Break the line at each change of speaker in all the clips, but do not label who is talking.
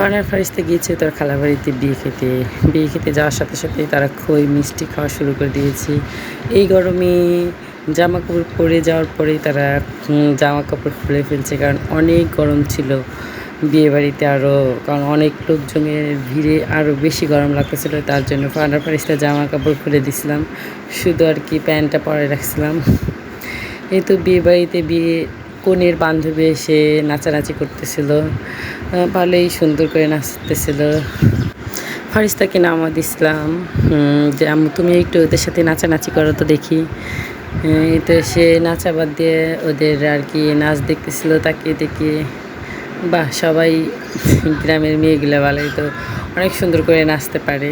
ফারহান ফারিস্তে গিয়েছে তার খালাবাড়িতে বিয়ে খেতে। বিয়ে খেতে যাওয়ার সাথে সাথে তারা খই, মিষ্টি খাওয়া শুরু করে দিয়েছে। এই গরমে জামা কাপড় পরে যাওয়ার পরেই তারা জামা কাপড় খুলে ফেলছে কারণ অনেক গরম ছিল বিয়ে বাড়িতে আরও কারণ অনেক লোকজনের ভিড়ে আরও বেশি গরম লাগতেছিল, তার জন্য ফারহান ফারিস্তে জামা কাপড় খুলে দিছিলাম শুধু আর কি প্যান্টটা পরে রাখছিলাম। এই তো বিয়ে বাড়িতে বিয়ে কনের বান্ধবী এসে নাচানাচি করতেছিল ভালোই সুন্দর করে নাচতেছিল। ফারিস্তাকে নামা হুম, যে আম্মু তুমি একটু ওদের সাথে নাচানাচি করো তো দেখি। তো সে নাচাবাদ দিয়ে ওদের আর কি নাচ দেখতেছিল তাকিয়ে তাকিয়ে বাহ সবাই গ্রামের মেয়েগুলো ভালোই তো অনেক সুন্দর করে নাচতে পারে।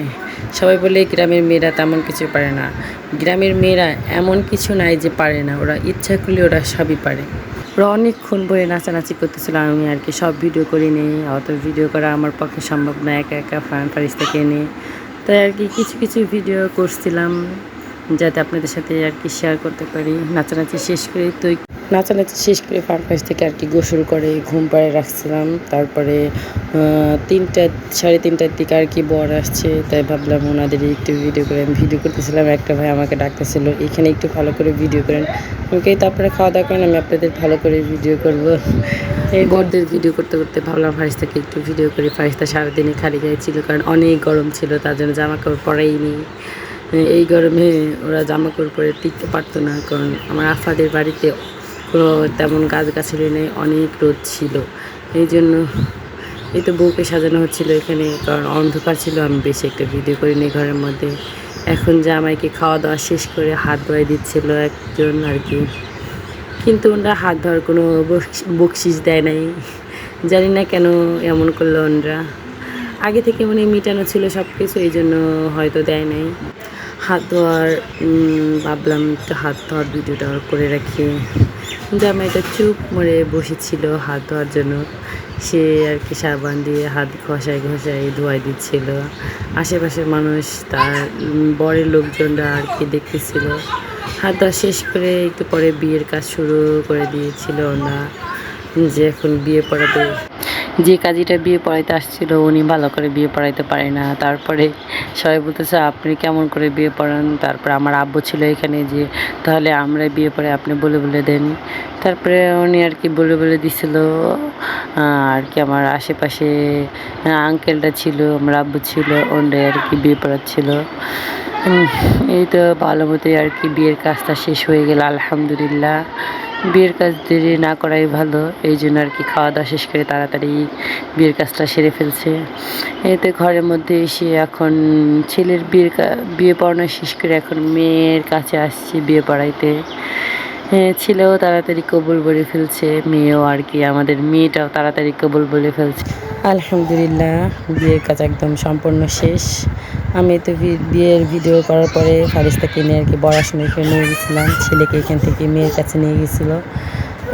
সবাই বলে গ্রামের মেয়েরা তেমন কিছু পারে না। গ্রামের মেয়েরা এমন কিছু নাই যে পারে না ওরা ইচ্ছা করলে ওরা সবই পারে। ওরা অনেকক্ষণ বয়ে নাচানাচি করতেছিল আমি আর কি। সব ভিডিও করি নি অত ভিডিও করা আমার পক্ষে সম্ভব না, একা একা ফান থেকে এনে। তাই আর কি কিছু কিছু ভিডিও করছিলাম। যাতে আপনাদের সাথে আর কি শেয়ার করতে পারি। নাচানাচি শেষ করে তো নাচানাচি শেষ করে ফারফাইস থেকে আর কি গোসল করে ঘুম পাড়ে রাখছিলাম। তারপরে তিনটা, সাড়ে তিনটার দিকে আর কি বর আসছে। তাই ভাবলাম ওনাদের একটু ভিডিও করে আমি ভিডিও করতেছিলাম। একটা ভাই আমাকে ডাকতেছিল, এখানে একটু ভালো করে ভিডিও করেন। ওকে তারপরে খাওয়া দাওয়া করেন, আমি আপনাদের ভালো করে ভিডিও করব। এই বরদের ভিডিও করতে করতে ভাবলাম ফারিস্তাকে একটু ভিডিও করি। ফারিস্তা সারাদিনই খালি গায়ে ছিল, কারণ অনেক গরম ছিল, তার জন্য জামা কাপড় পরাইনি। এই গরমে ওরা জামা কাপড় পরে টিকতে পারতো না, কারণ আমার আফাদের বাড়িতে কোনো তেমন গাছগাছালি নেই, অনেক রোদ ছিল। এই জন্য এই তো বউকে সাজানো হচ্ছিল এখানে, কারণ অন্ধকার ছিল, আমি বেশি একটা ভিডিও করিনি ঘরের মধ্যে। এখন জামাইকে খাওয়া দাওয়া শেষ করে হাত ধোয়াই দিচ্ছিল একজন আর কি। কিন্তু ওনারা হাত ধোয়ার কোনো বকশ- বকশিস দেয় নাই। জানি না কেন এমন করল ওনরা আগে থেকে মানে মিটানো ছিল সব কিছু এই জন্য হয়তো দেয় নাই। হাত ধোয়ার ভাবলাম একটু হাত ধোয়ার ভিডিওটা করে রাখি। জামাইটা চুপ মরে বসেছিল হাত ধোয়ার জন্য। সে আর কি সাবান দিয়ে হাত ঘষায় ঘষায় ধোয়াই দিচ্ছিল। আশেপাশের মানুষ, তার বরের লোকজনরা আর কি দেখতেছিল। হাত ধোয়া শেষ করে একটু পরে বিয়ের কাজ শুরু করে দিয়েছিল না যে এখন বিয়ে পড়াবে। যে কাজীটা বিয়ে পড়াইতে আসছিল, উনি ভালো করে বিয়ে পড়াইতে পারে না। তারপরে সবাই বলতেছে, আপনি কেমন করে বিয়ে পড়ান? তারপরে আমার আব্বু ছিল এখানে যে, তাহলে আমরা বিয়ে পড়ে আপনি বলে বলে দেন তারপরে উনি আর কি বলে বলে দিছিল। আর কি আমার আশেপাশে আঙ্কেলটা ছিল, আমার আব্বু ছিল, ওনরাই আর কি বিয়ে পড়াচ্ছিল। এই তো ভালো মতোই আর কি, বিয়ের কাজটা শেষ হয়ে গেল, আলহামদুলিল্লাহ। বিয়ের কাজ দেরি না করাই ভালো, এই জন্য আর কি খাওয়া দাওয়া শেষ করে তাড়াতাড়ি বিয়ের কাজটা সেরে ফেলছে। এতে ঘরের মধ্যে এসে এখন ছেলের বিয়ের বিয়ে পড়ানো শেষ করে এখন মেয়ের কাছে আসছি বিয়ে পড়াইতে। ছেলেও তাড়াতাড়ি কবুল বলে ফেলছে, মেয়েও আর কি, আমাদের মেয়েটাও তাড়াতাড়ি কবুল বলে ফেলছে। আলহামদুলিল্লাহ, বিয়ের কাজ একদম সম্পূর্ণ শেষ। আমি তো বিয়ের ভিডিও করার পরে ফারিস্তাকে নিয়ে আর কি এখানে নিয়ে গেছিলাম, ছেলেকে এখান থেকে মেয়ের কাছে নিয়ে গেছিল।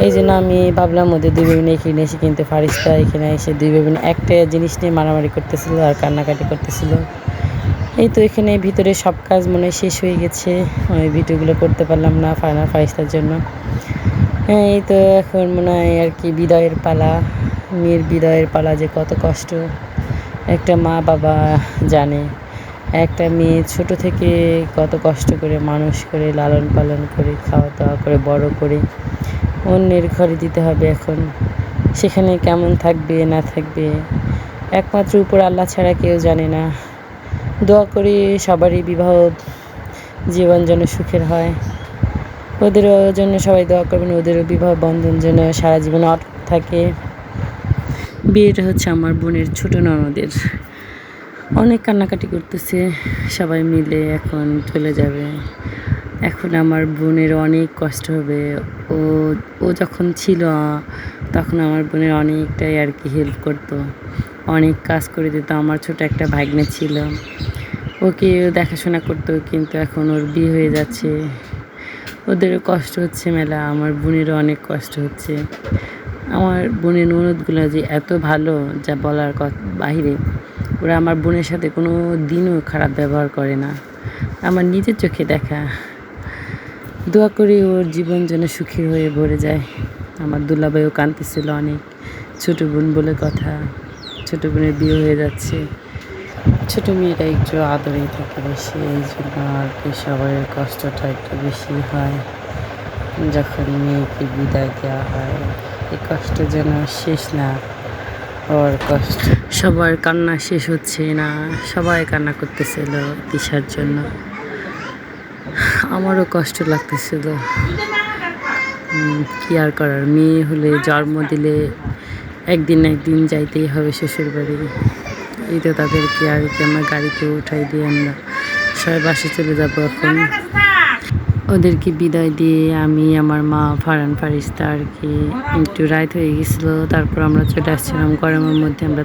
এই জন্য আমি ভাবলাম ওদের দুই বেবিনে এখানে এসে কিন্তু ফারিস্তা এখানে এসে দুই বেবিনে একটা জিনিস নিয়ে মারামারি করতেছিল আর কান্নাকাটি করতেছিল। এই তো এখানে ভিতরে সব কাজ মনে শেষ হয়ে গেছে। আমি ভিডিওগুলো করতে পারলাম না ফাইনাল ফারিস্তার জন্য। হ্যাঁ এই তো এখন মনে হয় আর কি বিদায়ের পালা। মেয়ের বিদায়ের পালা যে কত কষ্ট। একটা মা বাবা জানে। একটা মেয়ে ছোট থেকে কত কষ্ট করে মানুষ করে, লালন পালন করে, খাওয়া দাওয়া করে, বড় করে। অন্যের ঘরে দিতে হবে এখন। সেখানে কেমন থাকবে, না থাকবে? একমাত্র উপর আল্লাহ ছাড়া কেউ জানে না। দোয়া করি সবারই বিবাহ জীবন যেন সুখের হয়। ওদেরও জন্য সবাই দোয়া করবেন, ওদেরও বিবাহ বন্ধন যেন সারা জীবন অটুট থাকে। বিয়েটা হচ্ছে আমার বোনের ছোট ননদের। অনেক কান্নাকাটি করতেছে, সবাই মিলে এখন চলে যাবে। এখন আমার বোনের অনেক কষ্ট হবে। ও ও যখন ছিল তখন আমার বোনের অনেকটাই আর কি হেল্প করতো, অনেক কাজ করে দিত। আমার ছোট একটা ভাগ্নে ছিল, ওকে দেখাশোনা করতো, কিন্তু এখন ওর বিয়ে হয়ে যাচ্ছে। ওদেরও কষ্ট হচ্ছে মেলা, আমার বোনেরও অনেক কষ্ট হচ্ছে। আমার বোনের ননদগুলো যে এত ভালো যা বলার বাহিরে, ওরা আমার বোনের সাথে কোনো দিনও খারাপ ব্যবহার করে না। আমার নিজের চোখে দেখা। দোয়া করি ওর জীবন যেন সুখী হয়ে ভরে যায়। আমার দুলাভাইও কাঁদতেছিল অনেক। ছোটো বোন বলে কথা, ছোটো বোনের বিয়ে হয়ে যাচ্ছে। ছোটো মেয়েটা একটু আদরেই থাকে বেশি, এই জন্য আর কি সবার কষ্টটা একটু বেশি হয়। যখন মেয়েকে বিদায় দেওয়া হয়, এই কষ্ট যেন শেষ না, ওর কষ্ট। সবার কান্না শেষ হচ্ছে না, সবাই কান্না করতেছিল দিশার জন্য। আমারও কষ্ট লাগতেছিল। কি আর করার? মেয়ে হলে জন্ম দিলে একদিন একদিন যাইতেই হবে শ্বশুর বাড়ি এই তো তাদেরকে আর কি আমরা গাড়িতে উঠাই দিয়ে আমরা সবাই বাসে চলে যাব এখন। ওদেরকে বিদায় দিয়ে আমি, আমার মা ফারান ফারিস্তা আর কি একটু রাত হয়ে গেছিল। তারপর আমরা চলে আসছিলাম গরমের মধ্যে আমরা